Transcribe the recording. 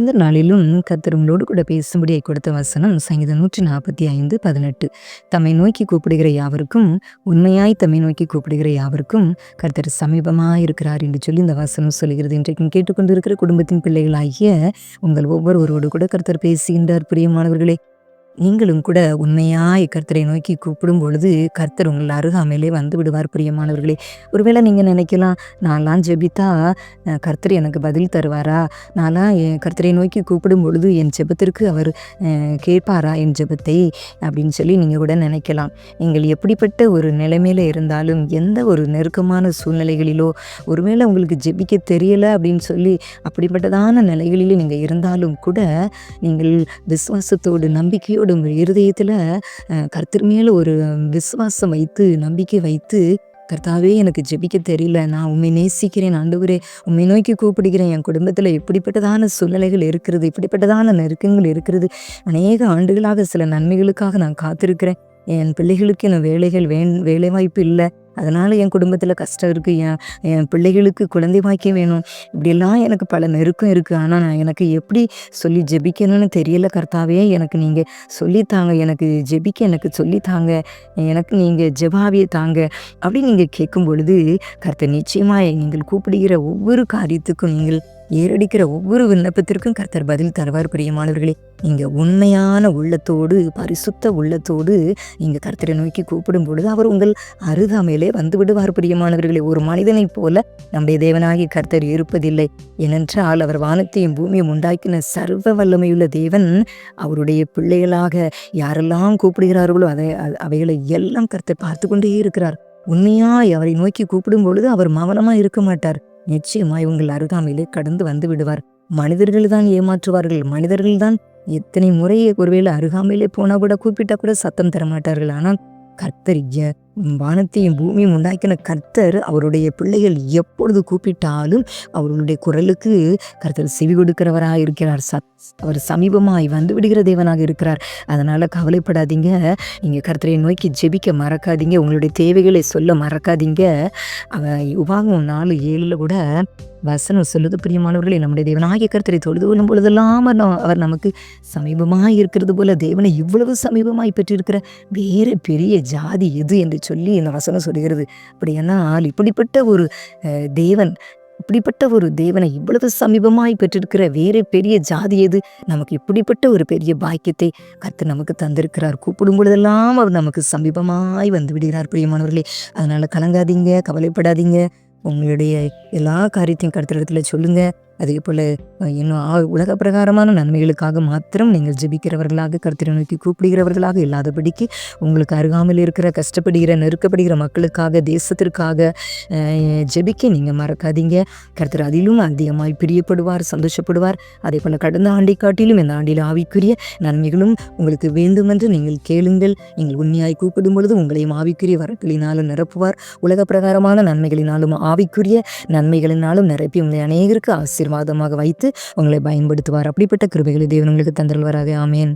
இந்த நாளிலும் கர்த்தர் கூட பேசும்படியை கொடுத்த வசனம் சங்கீதம் நூற்றி நாற்பத்தி ஐந்து பதினெட்டு. தம்மை நோக்கி கூப்பிடுகிற யாவருக்கும் உண்மையாய் தம்மை நோக்கி கூப்பிடுகிற யாவருக்கும் கர்த்தர் சமீபமாக இருக்கிறார் என்று சொல்லி இந்த வசனம் சொல்கிறது இன்றைக்கும் கேட்டுக்கொண்டிருக்கிற குடும்பத்தின் பிள்ளைகளாகிய உங்கள் ஒவ்வொருவரோடு கூட கர்த்தர் பேசுகின்றார். பிரியமானவர்களே நீங்களும் கூட உண்மையாய் கர்த்தரை நோக்கி கூப்பிடும் பொழுது கர்த்தர் உங்கள் அருகாமையிலே வந்து விடுவார் பிரியமானவர்களே. ஒருவேளை நீங்கள் நினைக்கலாம் நான்லாம் ஜெபித்தா கர்த்தர் எனக்கு பதில் தருவாரா? நான்லாம் என் கர்த்தரை நோக்கி கூப்பிடும் பொழுது என் ஜெபத்திற்கு அவர் கேட்பாரா என் ஜெபத்தை? அப்படின்னு சொல்லி நீங்கள் கூட நினைக்கலாம். நீங்கள் எப்படிப்பட்ட ஒரு நிலைமையில இருந்தாலும் எந்த ஒரு நெருக்கமான சூழ்நிலைகளிலோ ஒருவேளை உங்களுக்கு ஜெபிக்க தெரியலை அப்படின்னு சொல்லி அப்படிப்பட்டதான நிலைகளிலே நீங்கள் இருந்தாலும் கூட நீங்கள் விசுவாசத்தோடு நம்பிக்கையோடு உங்கள் இருதயத்தில் கர்த்தர் மேலே ஒரு விசுவாசம் வைத்து நம்பிக்கை வைத்து கர்த்தாவே எனக்கு ஜெபிக்க தெரியல. நான் உண்மை நேசிக்கிறேன் ஆண்டவரே. உண்மை நோக்கி கூப்பிடுகிறேன். என் குடும்பத்தில் இப்படிப்பட்டதான சூழ்நிலைகள் இருக்கிறது இப்படிப்பட்டதான நெருக்கங்கள் இருக்கிறது. அநேக ஆண்டுகளாக சில நன்மைகளுக்காக நான் காத்திருக்கிறேன். என் பிள்ளைகளுக்கு என் வேலைகள் வேண் வேலை வாய்ப்பு இல்லை. அதனால் என் குடும்பத்தில் கஷ்டம் இருக்குது என் என் பிள்ளைகளுக்கு குழந்தை பாக்கியம் வேணும். இப்படியெல்லாம் எனக்கு பல நெருக்கம் இருக்குது ஆனால் நான் எனக்கு எப்படி சொல்லி ஜெபிக்கணும்னு தெரியல கர்த்தாவே. எனக்கு நீங்கள் சொல்லித்தாங்க எனக்கு ஜெபிக்க எனக்கு சொல்லித்தாங்க எனக்கு நீங்கள் ஜெபாவியை தாங்க. அப்படின்னு நீங்கள் கேட்கும் பொழுது கர்த்தர் நிச்சயமாக நீங்கள் கூப்பிடுகிற ஒவ்வொரு காரியத்துக்கும் நீங்கள் ஏறடிக்கிற ஒவ்வொரு விண்ணப்பத்திற்கும் கர்த்தர் பதில் தருவார் பிரியமானவர்களே. நீங்கள் உண்மையான உள்ளத்தோடு பரிசுத்த உள்ளத்தோடு நீங்கள் கர்த்தரை நோக்கி கூப்பிடும் பொழுது அவர் உங்கள் அருகாமையிலே வந்து விடுவார் பிரியமானவர்களே. ஒரு மனிதனைப் போல நம்முடைய தேவனாகி கர்த்தர் இருப்பதில்லை. ஏனென்றால் அவர் வானத்தையும் பூமியும் உண்டாக்கின சர்வ வல்லமையுள்ள தேவன் அவருடைய பிள்ளைகளாக யாரெல்லாம் கூப்பிடுகிறார்களோ அதை அவைகளை எல்லாம் கர்த்தர் பார்த்து கொண்டே இருக்கிறார். உண்மையாய் அவரை நோக்கி கூப்பிடும் பொழுது அவர் மௌனமா இருக்க மாட்டார். நிச்சயமாய் உங்கள் அருகாமையிலே கடந்து வந்து விடுவார். மனிதர்கள் தான் ஏமாற்றுவார்கள். மனிதர்கள் தான் எத்தனை முறை ஒருவேளை அருகாமையிலே போனா கூட கூப்பிட்டா கூட சத்தம் தரமாட்டார்கள். ஆனால் கர்த்தர் வானத்தையும் பூமியும் உண்டாக்கின கர்த்தர் அவருடைய பிள்ளைகள் எப்பொழுது கூப்பிட்டாலும் அவர்களுடைய குரலுக்கு கர்த்தர் செவி கொடுக்கிறவராக இருக்கிறார். சத் அவர் சமீபமாய் வந்து விடுகிற தேவனாக இருக்கிறார். அதனால கவலைப்படாதீங்க. நீங்க கர்த்தரை நோக்கி ஜெபிக்க மறக்காதீங்க. உங்களுடைய தேவைகளை சொல்ல மறக்காதீங்க. அவ உபாகம் நாலு ஏழுல கூட வசனம் சொல்லுது. பிரியமானவர்களே நம்முடைய தேவனாகிய கர்த்தரை தொழுது கொள்ளும் பொழுதெல்லாம் அவர் நம்- அவர் நமக்கு சமீபமாய் இருக்கிறது போல தேவனை இவ்வளவு சமீபமாய் பெற்றிருக்கிற வேறு பெரிய ஜாதி எது என்று சொல்லி இந்த வசனம் சொல்கிறது அப்படியானால் இப்படிப்பட்ட ஒரு தேவன் இப்படிப்பட்ட ஒரு தேவனை இவ்வளவு சமீபமாய் பெற்றிருக்கிற வேறு பெரிய ஜாதி எது? நமக்கு இப்படிப்பட்ட ஒரு பெரிய பாக்கியத்தை கற்று நமக்கு தந்திருக்கிறார். கூப்பிடும் பொழுதெல்லாம் அவர் நமக்கு சமீபமாய் வந்து விடுகிறார் பிரியமானவர்களே. அதனால கலங்காதீங்க கவலைப்படாதீங்க. உங்களுடைய எல்லா காரியத்தையும் கர்த்தரிடத்துல சொல்லுங்க. அதே போல் இன்னும் ஆ- உலக பிரகாரமான நன்மைகளுக்காக மாத்திரம் நீங்கள் ஜெபிக்கிறவர்களாக கருத்தரை நோக்கி கூப்பிடுகிறவர்களாக இல்லாதபடிக்கு உங்களுக்கு அருகாமல் இருக்கிற கஷ்டப்படுகிற நெருக்கப்படுகிற மக்களுக்காக தேசத்திற்காக ஜெபிக்க நீங்கள் மறக்காதீங்க. கருத்தர் அதிலும் அதிகமாய் பிரியப்படுவார் சந்தோஷப்படுவார். அதே போல் கடந்த ஆண்டை காட்டிலும் இந்த ஆண்டில் ஆவிக்குரிய நன்மைகளும் உங்களுக்கு வேண்டுமென்று நீங்கள் கேளுங்கள். நீங்கள் உண்மையாய் கூப்பிடும் பொழுது உங்களையும் ஆவிக்குரிய வரங்களினாலும் நிரப்புவார். உலக பிரகாரமான நன்மைகளினாலும் ஆவிக்குரிய நன்மைகளினாலும் நிரப்பி உங்களை அநேகருக்கு ஆசீர்வாதமாக வைத்து உங்களை பயன்படுத்துவார். அப்படிப்பட்ட கிருபைகளை தேவன் உங்களுக்கு தந்தல்வராக ஆமேன்.